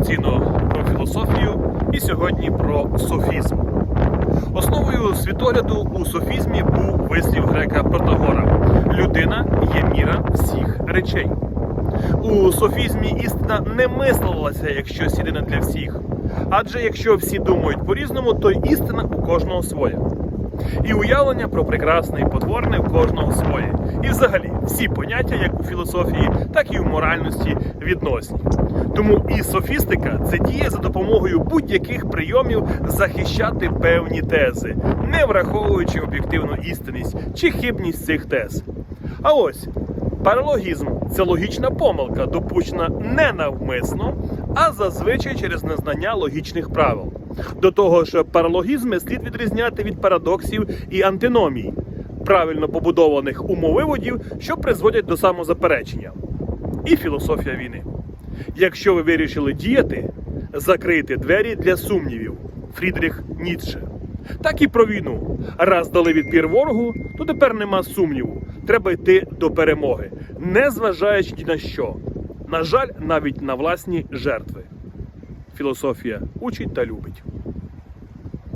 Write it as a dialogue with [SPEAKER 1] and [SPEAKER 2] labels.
[SPEAKER 1] традиційно про філософію і сьогодні про софізм. Основою світогляду у софізмі був вислів грека Протагора: людина є міра всіх речей. У софізмі істина не мислилася як щось єдине для всіх. Адже якщо всі думають по-різному, то істина у кожного своя. І уявлення про прекрасне і потворне в кожного всі поняття, як у філософії, так і в моральності відносні. Тому і софістика це діє за допомогою будь-яких прийомів захищати певні тези, не враховуючи об'єктивну істинність чи хибність цих тез. А ось паралогізм це логічна помилка, допущена не навмисно, а зазвичай через незнання логічних правил. До того ж, паралогізми слід відрізняти від парадоксів і антиномій, правильно побудованих умовиводів, що призводять до самозаперечення. І філософія війни. Якщо ви вирішили діяти, закрийте двері для сумнівів. Фрідріх Ніцше. Так і про війну. Раз дали відпір ворогу, то тепер нема сумніву. Треба йти до перемоги, не зважаючи ні на що. На жаль, навіть на власні жертви. Філософія учить та любить.